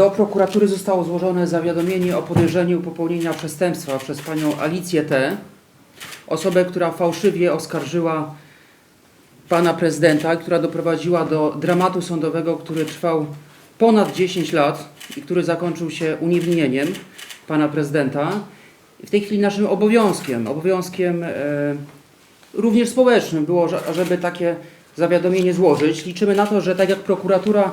Do prokuratury zostało złożone zawiadomienie o podejrzeniu popełnienia przestępstwa przez panią Alicję T., osobę, która fałszywie oskarżyła pana prezydenta, która doprowadziła do dramatu sądowego, który trwał ponad 10 lat i który zakończył się uniewinnieniem pana prezydenta. W tej chwili naszym obowiązkiem, obowiązkiem e, również społecznym było, że- żeby takie zawiadomienie złożyć. Liczymy na to, że tak jak prokuratura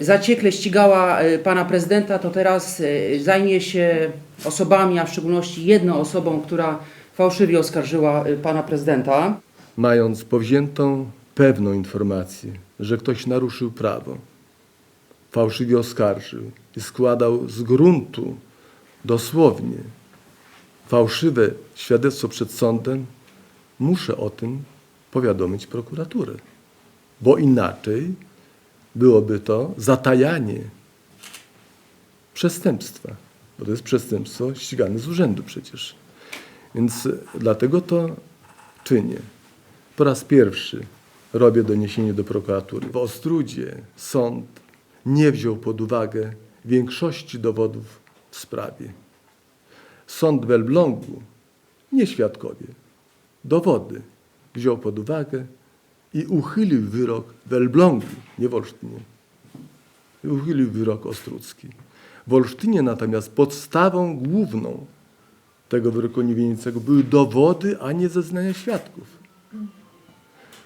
zaciekle ścigała e, pana prezydenta, to teraz e, zajmie się osobami, a w szczególności jedną osobą, która fałszywie oskarżyła pana prezydenta. mając powziętą pewną informację, że ktoś naruszył prawo, fałszywie oskarżył i składał z gruntu dosłownie fałszywe świadectwo przed sądem, muszę o tym powiadomić prokuraturę. Bo inaczej byłoby to zatajanie przestępstwa, bo to jest przestępstwo ścigane z urzędu przecież. Więc dlatego to czynię. Po raz pierwszy robię doniesienie do prokuratury. W Ostrudzie sąd nie wziął pod uwagę większości dowodów w sprawie. Sąd w Elblągu, nie świadkowie, dowody wziął pod uwagę i uchylił wyrok w Elblągu, nie w Olsztynie. Uchylił wyrok ostrucki. W Olsztynie natomiast podstawą główną tego wyroku niewinnicego były dowody, a nie zeznania świadków.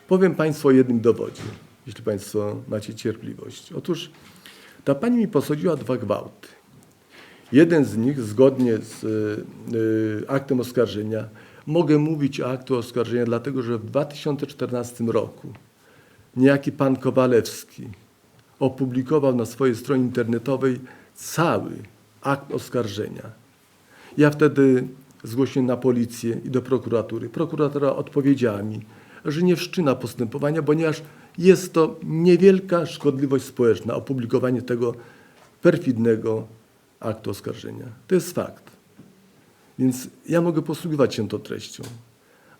Powiem Państwu o jednym dowodzie, jeśli Państwo macie cierpliwość. Otóż ta pani mi posadziła dwa gwałty. Jeden z nich, zgodnie z y, aktem oskarżenia, mogę mówić o aktu oskarżenia, dlatego że w 2014 roku niejaki pan Kowalewski opublikował na swojej stronie internetowej cały akt oskarżenia. Ja wtedy zgłosiłem na policję i do prokuratury. Prokuratura odpowiedziała mi, że nie wszczyna postępowania, ponieważ jest to niewielka szkodliwość społeczna, opublikowanie tego perfidnego aktu oskarżenia. To jest fakt. Więc ja mogę posługiwać się tą treścią.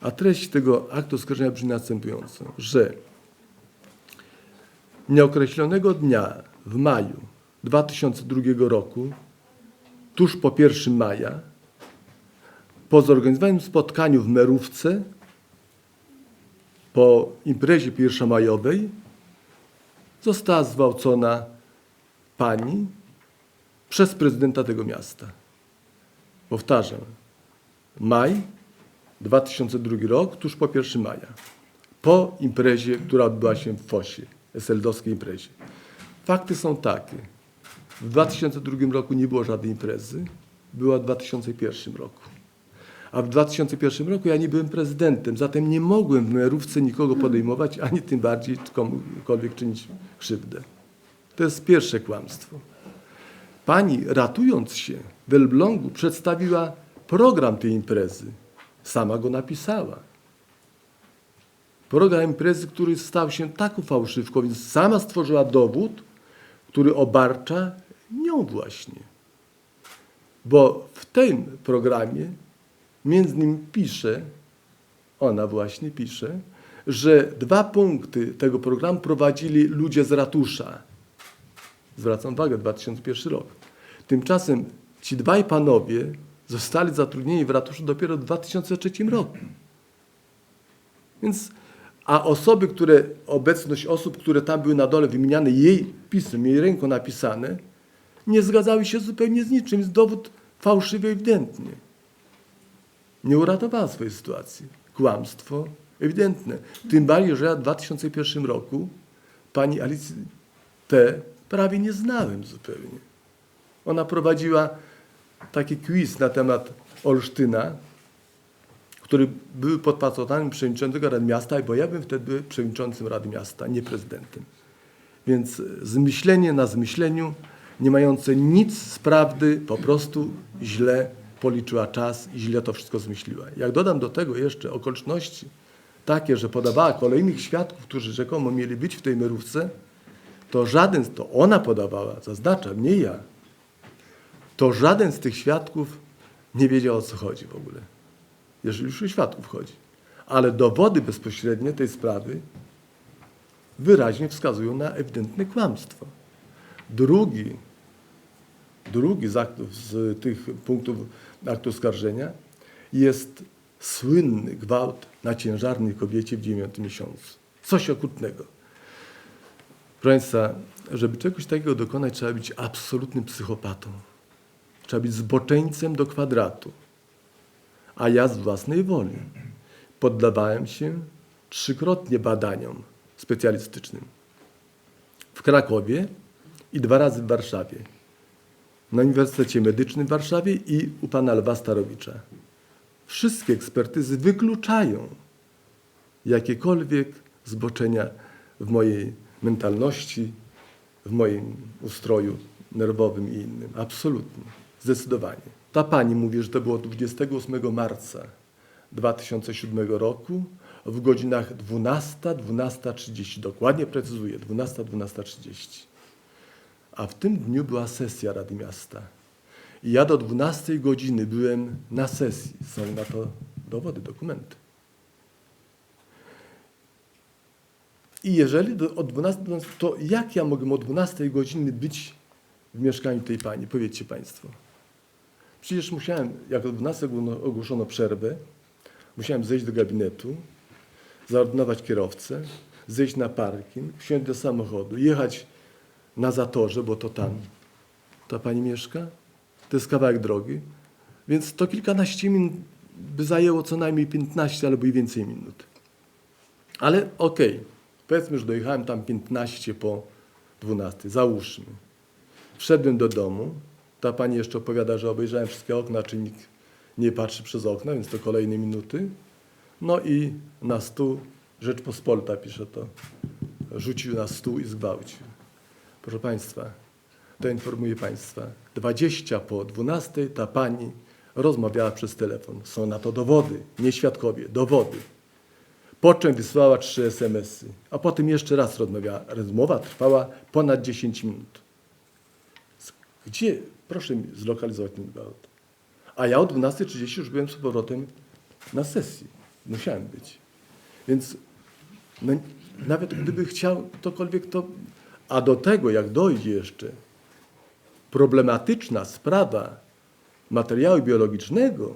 A treść tego aktu oskarżenia brzmi następująco, że nieokreślonego dnia w maju 2002 roku, tuż po 1 maja, po zorganizowanym spotkaniu w Merówce, po imprezie pierwszomajowej, została zgwałcona pani przez prezydenta tego miasta. Powtarzam, maj 2002 rok, tuż po 1 maja, po imprezie, która odbyła się w Fosie, eseldowskiej imprezie. Fakty są takie. W 2002 roku nie było żadnej imprezy, była w 2001 roku. A w 2001 roku ja nie byłem prezydentem, zatem nie mogłem w merówce nikogo podejmować, ani tym bardziej komukolwiek czynić krzywdę. To jest pierwsze kłamstwo. Pani, ratując się w Elblągu, przedstawiła program tej imprezy. Sama go napisała. Program imprezy, który stał się taką fałszywką, więc sama stworzyła dowód, który obarcza nią właśnie. Bo w tym programie między innymi pisze, ona właśnie pisze, że dwa punkty tego programu prowadzili ludzie z ratusza. Zwracam uwagę, 2001 rok. Tymczasem ci dwaj panowie zostali zatrudnieni w ratuszu dopiero w 2003 roku. Więc, a osoby, które, obecność osób, które tam były na dole wymieniane jej pismem, jej ręką napisane, nie zgadzały się zupełnie z niczym. Jest dowód fałszywy ewidentnie. Nie uratowała swojej sytuacji. Kłamstwo ewidentne. Tym bardziej, że ja w 2001 roku pani Alicji T. prawie nie znałem zupełnie. Ona prowadziła taki quiz na temat Olsztyna, który był pod patronatem przewodniczącego Rady Miasta, bo ja bym wtedy był przewodniczącym Rady Miasta, nie prezydentem. Więc zmyślenie na zmyśleniu, nie mające nic z prawdy, po prostu źle policzyła czas i źle to wszystko zmyśliła. Jak dodam do tego jeszcze okoliczności takie, że podawała kolejnych świadków, którzy rzekomo mieli być w tej merówce, to żaden, to ona podawała, zaznaczam, nie ja, to żaden z tych świadków nie wiedział o co chodzi w ogóle, jeżeli już o świadków chodzi. Ale dowody bezpośrednie tej sprawy wyraźnie wskazują na ewidentne kłamstwo. Drugi drugi z, aktów, z tych punktów aktu oskarżenia jest słynny gwałt na ciężarnej kobiecie w dziewiątym miesiącu. Coś okrutnego. Proszę Państwa, żeby czegoś takiego dokonać, trzeba być absolutnym psychopatą. Trzeba być zboczeńcem do kwadratu. A ja z własnej woli poddawałem się trzykrotnie badaniom specjalistycznym. W Krakowie i dwa razy w Warszawie. Na Uniwersytecie Medycznym w Warszawie i u pana Lwa Starowicza. Wszystkie ekspertyzy wykluczają jakiekolwiek zboczenia w mojej mentalności, w moim ustroju nerwowym i innym. Absolutnie. Zdecydowanie. Ta pani mówi, że to było 28 marca 2007 roku w godzinach 12, 12.30. Dokładnie precyzuję, 12, 12.30. A w tym dniu była sesja Rady Miasta. I ja do 12 godziny byłem na sesji. Są na to dowody, dokumenty. I jeżeli do, o 12, do 12, to jak ja mogę o 12 godziny być w mieszkaniu tej pani? Powiedzcie Państwo. Przecież musiałem, jak 12 ogłono- ogłoszono przerwę, musiałem zejść do gabinetu, zaordynować kierowcę, zejść na parking, wsiąść do samochodu, jechać na zatorze, bo to tam ta pani mieszka. To jest kawałek drogi. Więc to kilkanaście minut by zajęło co najmniej 15 albo i więcej minut. Ale okej, powiedzmy, że dojechałem tam 15 po 12, załóżmy. Wszedłem do domu, ta pani jeszcze opowiada, że obejrzałem wszystkie okna, czy nikt nie patrzy przez okno, więc to kolejne minuty. No i na stół, Rzeczpospolita pisze to, rzucił na stół i zgwałcił. Proszę Państwa, to informuję Państwa, 20 po 12 ta pani rozmawiała przez telefon. Są na to dowody, nie świadkowie, dowody. Po czym wysłała trzy SMS-y, a potem jeszcze raz rozmawiała. Rozmowa trwała ponad 10 minut. Gdzie? Proszę mi zlokalizować ten gwałt. A ja o 12.30 już byłem z powrotem na sesji. Musiałem być. Więc no, nawet gdyby chciał tokolwiek to... A do tego, jak dojdzie jeszcze problematyczna sprawa materiału biologicznego,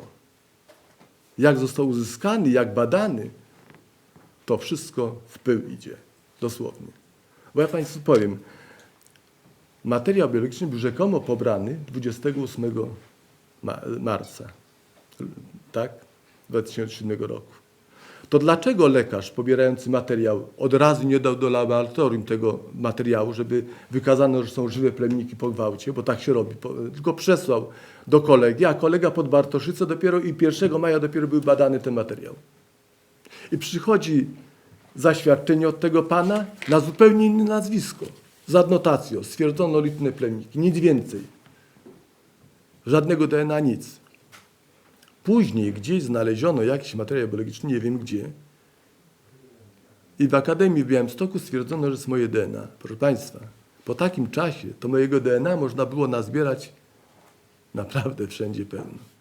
jak został uzyskany, jak badany, to wszystko w pył idzie. Dosłownie. Bo ja Państwu powiem, materiał biologiczny był rzekomo pobrany 28 ma- marca, tak, 2007 roku. To dlaczego lekarz pobierający materiał od razu nie dał do laboratorium tego materiału, żeby wykazano, że są żywe plemniki po gwałcie, bo tak się robi, tylko przesłał do kolegi, a kolega pod Bartoszyce dopiero i 1 maja dopiero był badany ten materiał. I przychodzi zaświadczenie od tego pana na zupełnie inne nazwisko. Z adnotacją stwierdzono litne plemniki, nic więcej. Żadnego DNA, nic. Później gdzieś znaleziono jakiś materiał biologiczny, nie wiem gdzie. I w Akademii w Białymstoku stwierdzono, że jest moje DNA. Proszę Państwa, po takim czasie to mojego DNA można było nazbierać naprawdę wszędzie pełno.